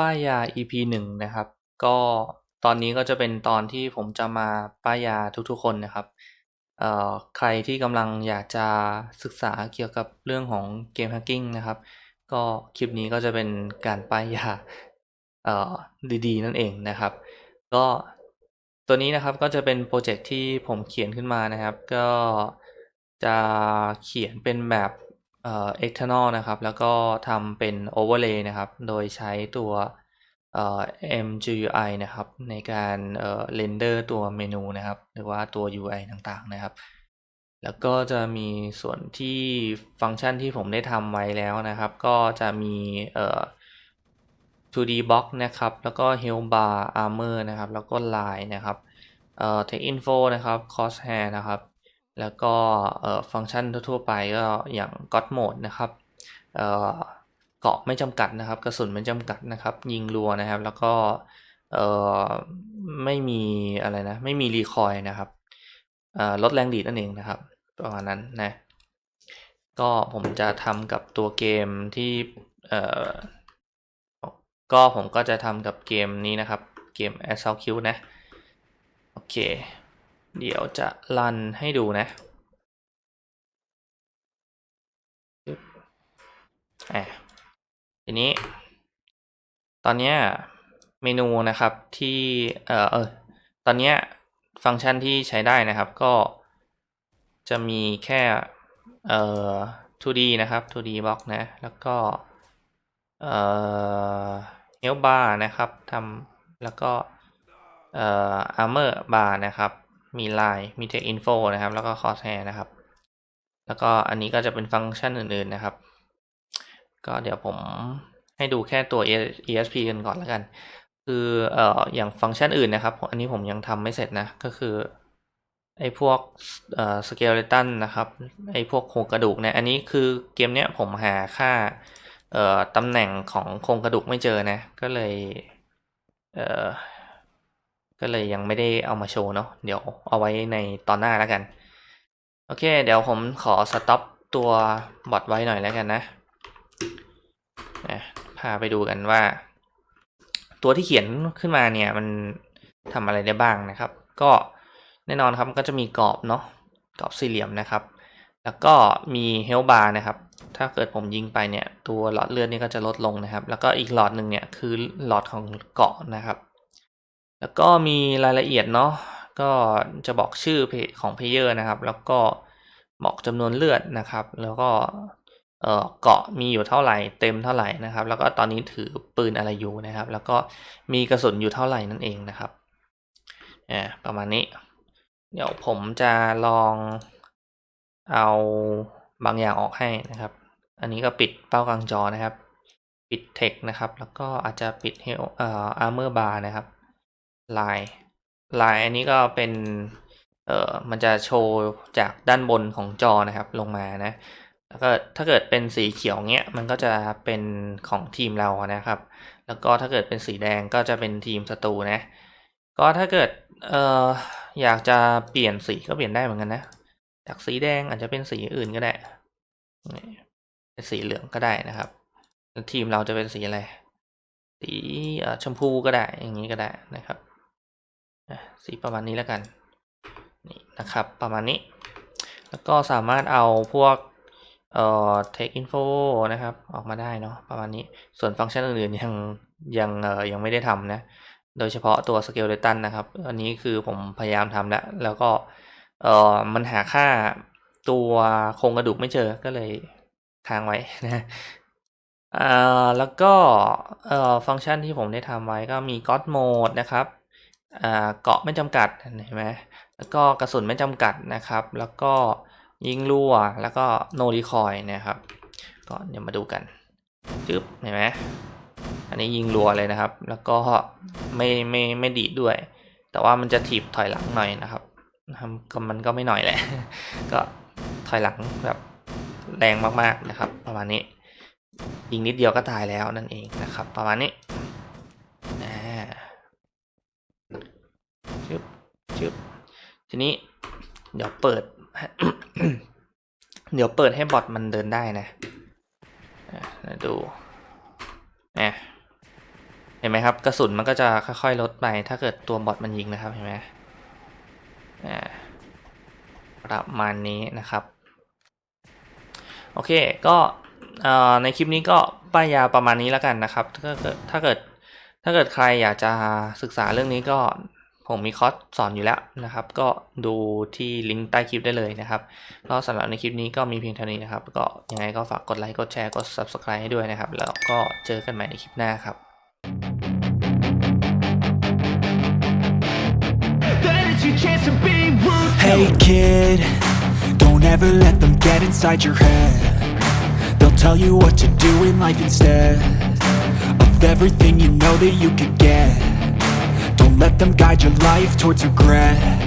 ป้ายยา EP หนึ่งนะครับ ก็ตอนนี้ก็จะเป็นตอนที่ผมจะมาป้ายยาทุกๆคนนะครับเอ่อใครที่กำลังอยากจะศึกษาเกี่ยวกับเรื่องของเกมแฮกกิ้งนะครับ ก็คลิปนี้ก็จะเป็นการป้ายยาเอ่อดีๆ นั่นเองนะครับ ก็ตัวนี้นะครับก็จะเป็นโปรเจกต์ที่ผมเขียนขึ้นมานะครับ ก็จะเขียนเป็นแบบ เอ่อ external นะครับ แล้วก็ทำเป็น overlay นะครับ โดยใช้ตัวเอ่อ MGUI นะครับ ในการเอ่อ render ตัวเมนูนะครับ หรือว่าตัว UI ต่างๆนะครับ แล้วก็จะมีส่วนที่ฟังก์ชันที่ผมได้ทำไว้แล้วนะครับ ก็จะมีเอ่อ 2D box นะครับ แล้วก็ Heal bar armor นะครับ แล้วก็ line นะครับ เอ่อ text info นะครับ crosshair นะครับ แล้วก็ฟังก์ชันทั่วๆไปก็อย่าง god mode นะครับเกาะไม่จำกัดนะครับ กระสุนไม่จำกัดนะครับ ยิงรัวนะครับ แล้วก็ไม่มีอะไรนะ ไม่มีรีคอยนะครับลดแรงดีดนั่นเองนะครับประมาณนั้นนะก็ผมจะทำกับตัวเกมที่ก็ผมก็จะทำกับเกมนี้นะครับ เกม Assault Q นะ โอเค เดี๋ยวจะรันให้ดูนะอะทีนี้ ตอนนี้เมนูนะครับที่เออเออตอนนี้ฟังก์ชันที่ใช้ได้นะครับ ก็จะมีแค่เอ่อ 2D นะครับ 2D box นะ แล้วก็เอ่อ health bar นะครับทำแล้วก็เอ่อ armor bar นะครับ มี line มี text info นะครับ แล้วก็ crosshair นะครับ แล้วก็อันนี้ก็จะเป็นฟังก์ชันอื่นๆนะครับ ก็เดี๋ยวผมให้ดูแค่ตัว ESP กันก่อนแล้วกัน คือเอ่ออย่างฟังก์ชันอื่นนะครับ อันนี้ผมยังทำไม่เสร็จนะ ก็คือไอ้พวกเอ่อสเกลเลตันนะครับไอ้พวกโครงกระดูกเนี่ยอันนี้คือเกมเนี้ยผมหาค่าเอ่อตำแหน่งของโครงกระดูกไม่เจอนะ ก็เลยเอ่อ ก็เลยยังไม่ได้เอามาโชว์เนาะเดี๋ยวเอาไว้ในตอนหน้าแล้วกัน โอเค เดี๋ยวผมขอสต็อปตัวบอทไว้หน่อยแล้วกันนะนะพาไปดูกันว่า ตัวที่เขียนขึ้นมาเนี่ยมันทำอะไรได้บ้างนะครับ ก็แน่นอนครับก็จะมีกรอบเนาะกรอบสี่เหลี่ยมนะครับ แล้วก็มีเฮลบาร์นะครับ ถ้าเกิดผมยิงไปเนี่ย ตัวหลอดเลือดนี่ก็จะลดลงนะครับ แล้วก็อีกหลอดหนึ่งเนี่ยคือหลอดของเกาะนะครับ แล้วก็มีรายละเอียดเนาะก็จะบอกชื่อของเพลเยอร์นะครับ แล้วก็บอกจำนวนเลือดนะครับ แล้วก็เกาะมีอยู่เท่าไหร่เต็มเท่าไหร่นะครับ แล้วก็ตอนนี้ถือปืนอะไรอยู่นะครับ แล้วก็มีกระสุนอยู่เท่าไหร่นั่นเองนะครับอ่าประมาณนี้ เดี๋ยวผมจะลองเอาบางอย่างออกให้นะครับ อันนี้ก็ปิดเป้ากลางจอนะครับ ปิด text นะครับ แล้วก็อาจจะปิดเฮลเอ่อ armor bar นะครับ ลายลายอันนี้ก็เป็นเอ่อมันจะโชว์จากด้านบนของจอนะครับลงมานะแล้วก็ถ้าเกิดเป็นสีเขียวเงี้ยมันก็จะเป็นของทีมเรานะครับ แล้วก็ถ้าเกิดเป็นสีแดงก็จะเป็นทีมศัตรูนะ ก็ถ้าเกิดเอ่ออยากจะเปลี่ยนสีก็เปลี่ยนได้เหมือนกันนะ จากสีแดงอาจจะเป็นสีอื่นก็ได้เป็นสีเหลืองก็ได้นะครับ ทีมเราจะเป็นสีอะไร สีชมพูก็ได้อย่างนี้ก็ได้นะครับ สีประมาณนี้แล้วกันนี่นะครับประมาณนี้ แล้วก็สามารถเอาพวกเอ่อ take info นะครับ ออกมาได้เนาะประมาณนี้ส่วนฟังก์ชันอื่นๆยังยังเอ่อยังไม่ได้ทำนะโดยเฉพาะตัว skeleton นะครับ อันนี้คือผมพยายามทำแล้ว แล้วก็เอ่อมันหาค่าตัวโครงกระดูกไม่เจอก็เลยค้างไว้นะอ่าแล้วก็เอ่อฟังก์ชันที่ผมได้ทำไว้ก็มี god mode นะครับ เกาะไม่จำกัดเห็นไหมแล้วก็กระสุนไม่จำกัดนะครับ แล้วก็ยิงรั่วแล้วก็ no recoil นะครับ ก็เดี๋ยวมาดูกันจึ๊บเห็นไหมอันนี้ยิงรัวเลยนะครับ แล้วก็ไม่ไม่ไม่ดีดด้วย แต่ว่ามันจะถีบถอยหลังหน่อยนะครับก็มันก็ไม่หน่อยแหละ ก็ถอยหลังแบบแรงมากๆนะครับ ประมาณนี้ยิงนิดเดียวก็ตายแล้วนั่นเองนะครับ ประมาณนี้นะชึบชึบ ทีนี้เดี๋ยวเปิด เดี๋ยวเปิดให้บอทมันเดินได้นะดูนะเห็นไหมครับ กระสุนมันก็จะค่อยๆลดไป ถ้าเกิดตัวบอทมันยิงนะครับเห็นไหมประมาณนี้นะครับ โอเคก็ในคลิปนี้ก็ป้ายยาประมาณนี้แล้วกันนะครับ ถ้าเกิดถ้าเกิดถ้าเกิดใครอยากจะศึกษาเรื่องนี้ก็ ผมมีคอร์สสอนอยู่แล้วนะครับ ก็ดูที่ลิงก์ใต้คลิปได้เลยนะครับแล้วสำหรับในคลิปนี้ก็มีเพียงเท่านี้นะครับ ก็ยังไงก็ฝากกดไลค์กดแชร์กด subscribe ให้ด้วยนะครับ แล้วก็เจอกันใหม่ในคลิปหน้าครับ Hey kid don't ever let them get inside your head they'll tell you what to do in life instead of everything you know that you could get Let them guide your life towards regret.